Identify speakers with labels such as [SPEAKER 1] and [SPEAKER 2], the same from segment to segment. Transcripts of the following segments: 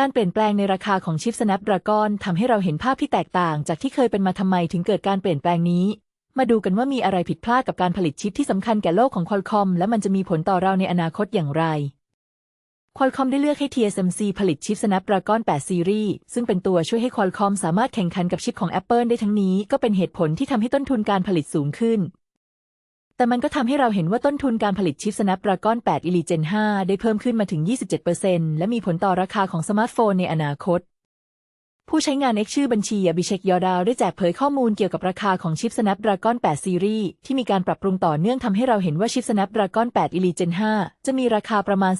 [SPEAKER 1] การเปลี่ยนแปลงในราคาของชิป Snapdragon ทำให้เราเห็นภาพที่แตกต่างจากที่เคยเป็นมาทำไมถึงเกิดการเปลี่ยนแปลงนี้ มาดูกันว่ามีอะไรผิดพลาดกับการผลิตชิปที่สำคัญแก่โลกของ Qualcomm และมันจะมีผลต่อเราในอนาคตอย่างไร Qualcomm ได้เลือกให้ TSMC ผลิตชิป Snapdragon 8 Series ซึ่งเป็นตัวช่วยให้ Qualcomm สามารถแข่งขันกับชิปของ Apple ได้ทั้งนี้ก็เป็นเหตุผลที่ทำให้ต้นทุนการผลิตสูงขึ้น แต่มันก็ทำให้เราเห็นว่าต้นทุนการผลิตชิป Snapdragon 8 Elite Gen 5 ได้เพิ่มขึ้นมาถึง 27%และมีผลต่อราคาของสมาร์ทโฟนในอนาคต ผู้ใช้งาน X ชื่อบัญชีอบิเชกยอดาวได้แจกเผยข้อมูลเกี่ยวกับราคาของชิป Snapdragon 8 Series ที่มีการปรับปรุงต่อเนื่องทำให้เราเห็นว่าชิป Snapdragon 8 Elite Gen 5 จะมีราคาประมาณ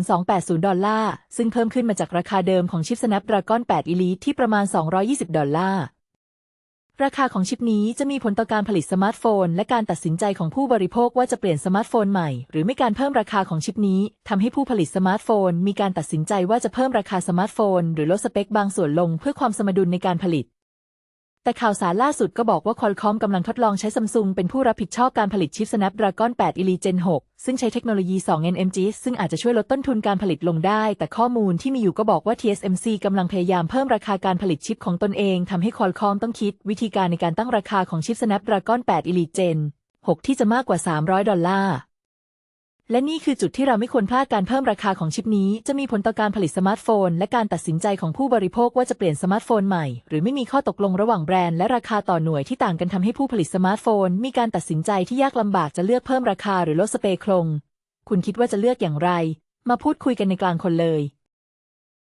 [SPEAKER 1] 240280 ดอลลาร์ ซึ่งเพิ่มขึ้นมาจากราคาเดิมของชิป Snapdragon 8 Elite ที่ประมาณ 220 ดอลลาร์ ราคาของชิปนี้จะมีผลต่อการผลิตสมาร์ทโฟน และการตัดสินใจของผู้บริโภคว่าจะเปลี่ยนสมาร์ทโฟนใหม่ หรือไม่การเพิ่มราคาของชิปนี้ทำให้ผู้ผลิตสมาร์ทโฟน มีการตัดสินใจว่าจะเพิ่มราคาสมาร์ทโฟน หรือลดสเปคบางส่วนลงเพื่อความสมดุลในการผลิต แต่ข่าวสารล่าสุดก็บอกว่า Qualcomm กำลังทดลองใช้ซัมซุงเป็นผู้รับผิดชอบการผลิตชิป Snapdragon 8 Elite Gen 6 ซึ่งใช้เทคโนโลยี 2 nmg ซึ่งอาจจะช่วยลดต้นทุนการผลิตลงได้ แต่ข้อมูลที่มีอยู่ก็บอกว่า TSMC กำลังพยายามเพิ่มราคาการผลิตชิปของตนเองทำให้ Qualcomm ต้องคิด วิธีการในการตั้งราคาของชิป Snapdragon 8 Elite Gen 6 ที่จะมากกว่า 300 ดอลลาร์ และนี่คือจุดที่เราไม่ควรพลาดการเพิ่มราคาของชิปนี้ จะมีผลต่อการผลิตสมาร์ทโฟน และการตัดสินใจของผู้บริโภคว่าจะเปลี่ยนสมาร์ทโฟนใหม่ หรือไม่มีข้อตกลงระหว่างแบรนด์และราคาต่อหน่วยที่ต่างกันทำให้ผู้ผลิตสมาร์ทโฟน มีการตัดสินใจที่ยากลำบากจะเลือกเพิ่มราคาหรือลดสเปคลง คุณคิดว่าจะเลือกอย่างไร มาพูดคุยกันในกลางคนเลย